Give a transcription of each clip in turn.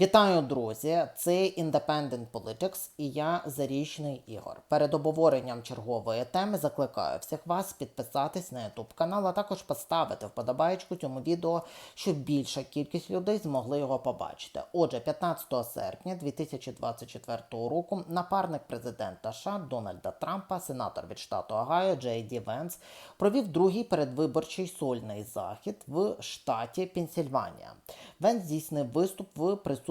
Вітаю, друзі! Це Independent Politics і я Зарічний Ігор. Перед обговоренням чергової теми закликаю всіх вас підписатись на YouTube канал, а також поставити вподобайку цьому відео, щоб більша кількість людей змогли його побачити. Отже, 15 серпня 2024 року напарник президента США Дональда Трампа, сенатор від штату Огайо Джей Ді Венс, провів другий передвиборчий сольний захід в штаті Пенсільванія. Венс здійснив виступ в присутності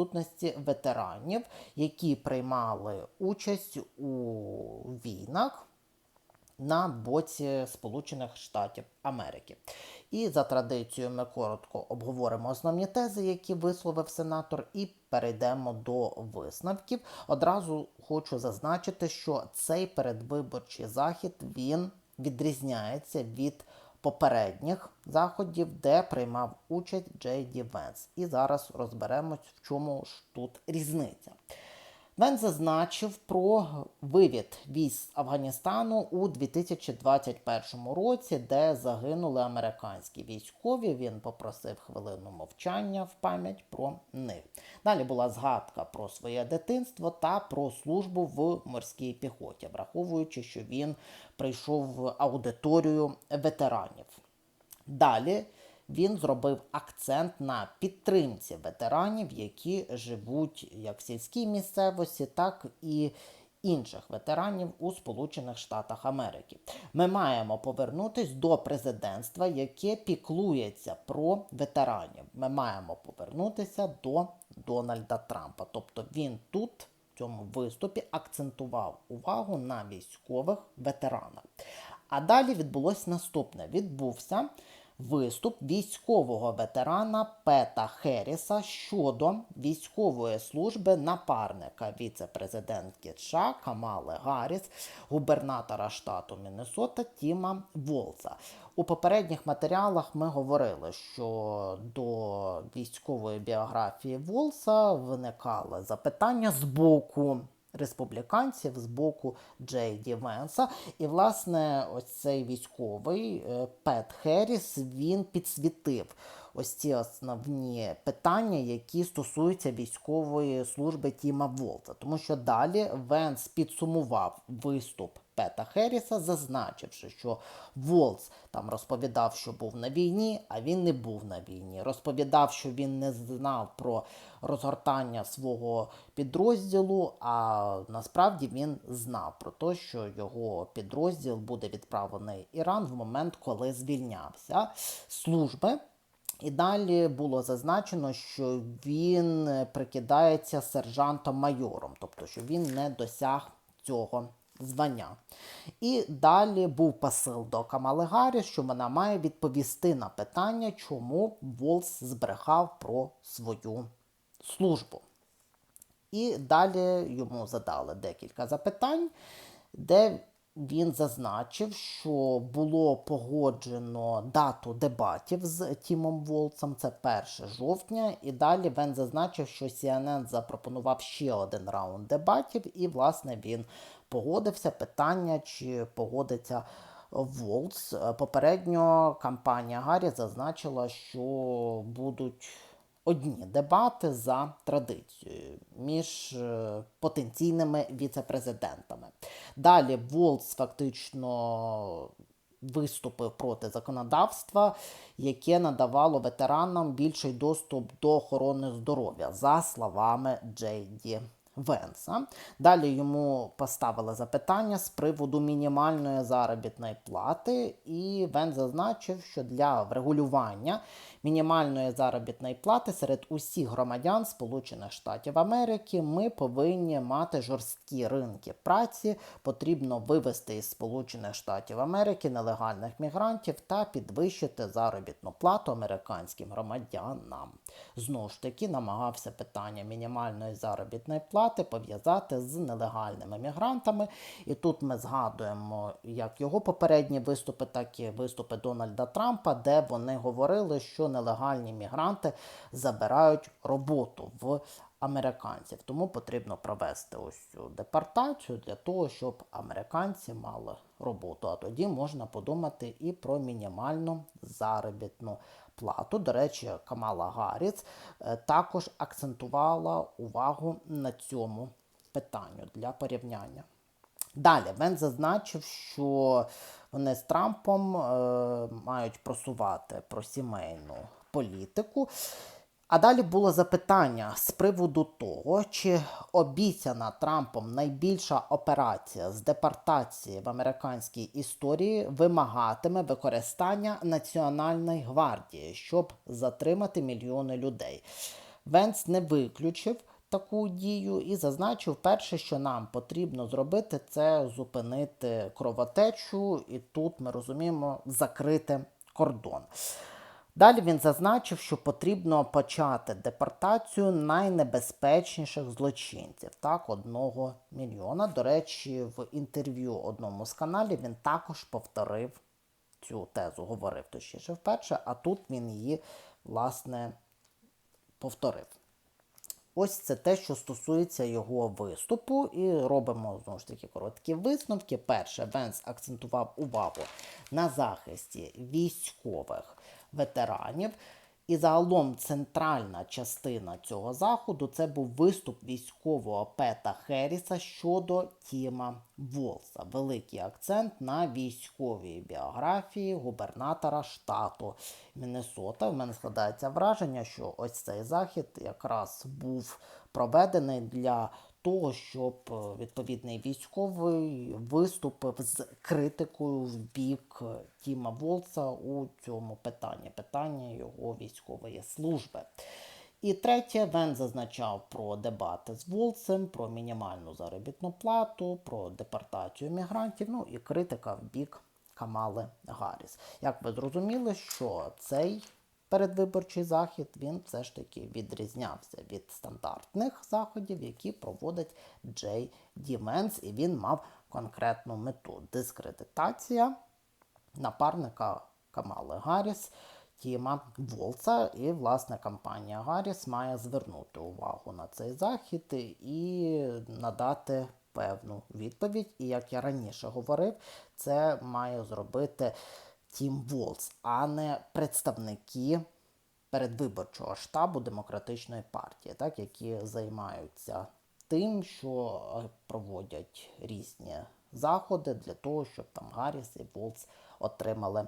ветеранів, які приймали участь у війнах на боці Сполучених Штатів Америки. І за традицією ми коротко обговоримо основні тези, які висловив сенатор, і перейдемо до висновків. Одразу хочу зазначити, що цей передвиборчий захід він відрізняється від попередніх заходів, де приймав участь Джей Ді Венс. І зараз розберемось, в чому ж тут різниця. Вен зазначив про вивід військ Афганістану у 2021 році, де загинули американські військові. Він попросив хвилину мовчання в пам'ять про них. Далі була згадка про своє дитинство та про службу в морській піхоті, враховуючи, що він прийшов в аудиторію ветеранів. Далі він зробив акцент на підтримці ветеранів, які живуть як в сільській місцевості, так і інших ветеранів у Сполучених Штатах Америки. Ми маємо повернутись до президентства, яке піклується про ветеранів. Ми маємо повернутися до Дональда Трампа. Тобто він тут. В цьому виступі акцентував увагу на військових ветеранах. А далі відбулось наступне: відбувся виступ військового ветерана Пета Херіса щодо військової служби напарника віце-президентки США Камали Гарріс, губернатора штату Міннесота Тіма Волца. У попередніх матеріалах ми говорили, що до військової біографії Волса виникали запитання з боку республіканців з боку Джей Ді Венса. І, власне, ось цей військовий е, Пет Херіс він підсвітив ось ці основні питання, які стосуються військової служби Тіма Волта. Тому що далі Венс підсумував виступ. Пета Херріса, зазначивши, що Волц там розповідав, що був на війні, а він не був на війні. Розповідав, що він не знав про розгортання свого підрозділу, а насправді він знав про те, що його підрозділ буде відправлений Іран в момент, коли звільнявся служби. І далі було зазначено, що він прикидається сержантом-майором, тобто що він не досяг цього звання. І далі був посил до Камали Гаррі, що вона має відповісти на питання, чому Волс збрехав про свою службу. І далі йому задали декілька запитань, де він зазначив, що було погоджено дату дебатів з Тімом Волцем, це 1 жовтня. І далі він зазначив, що CNN запропонував ще один раунд дебатів, і, власне, він погодився. Питання, чи погодиться Волц. Попередньо кампанія Гаррі зазначила, що будуть одні дебати за традицією між е, потенційними віцепрезидентами. Далі Волц фактично. Виступив проти законодавства, яке надавало ветеранам більший доступ до охорони здоров'я, за словами Джейді Венса. Далі йому поставили запитання з приводу мінімальної заробітної плати, і Венс зазначив, що для врегулювання мінімальної заробітної плати серед усіх громадян Сполучених Штатів Америки ми повинні мати жорсткі ринки праці. Потрібно вивести із Сполучених Штатів Америки нелегальних мігрантів та підвищити заробітну плату американським громадянам. Знову ж таки, намагався питання мінімальної заробітної плати пов'язати з нелегальними мігрантами. І тут ми згадуємо як його попередні виступи, так і виступи Дональда Трампа, де вони говорили, що нелегальні мігранти забирають роботу в американців. Тому потрібно провести ось цю депортацію для того, щоб американці мали роботу. А тоді можна подумати і про мінімальну заробітну плату. До речі, Камала Гарріс е, також акцентувала увагу на цьому питанню для порівняння. Далі Вен зазначив, що вони з Трампом е, мають просувати про сімейну політику. А далі було запитання з приводу того, чи обіцяна Трампом найбільша операція з депортації в американській історії вимагатиме використання Національної гвардії, щоб затримати мільйони людей. Венс не виключив таку дію і зазначив перше, що нам потрібно зробити, це зупинити кровотечу, і тут ми розуміємо закрити кордон. Далі він зазначив, що потрібно почати депортацію найнебезпечніших злочинців, так, одного мільйона. До речі, в інтерв'ю одному з каналів він також повторив цю тезу, говорив точніше вперше, а тут він її, власне, повторив. Ось це те, що стосується його виступу, і робимо знову ж таки короткі висновки. Перше, Венс акцентував увагу на захисті військових ветеранів. І загалом центральна частина цього заходу це був виступ військового Пета Херіса щодо Тіма Волса. Великий акцент на військовій біографії губернатора штату Міннесота. В мене складається враження, що ось цей захід якраз був проведений для того, щоб е, відповідний військовий виступив з критикою в бік Тіма Волца у цьому питанні, питання його військової служби. І третє, Вен зазначав про дебати з Волцем, про мінімальну заробітну плату, про депортацію мігрантів, ну і критика в бік Камали Гарріс. Як ви зрозуміли, що цей передвиборчий захід він все ж таки відрізнявся від стандартних заходів, які проводить Джей Ді Менс, і він мав конкретну мету дискредитація напарника Камали Гарріс. Тіма Волца, і власне компанія Гарріс має звернути увагу на цей захід і надати певну відповідь. І як я раніше говорив, це має зробити Тім Волс, а не представники передвиборчого штабу демократичної партії, так, які займаються тим, що е, проводять різні заходи для того, щоб там Гарріс і Волс отримали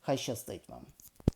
Хай щастить вам!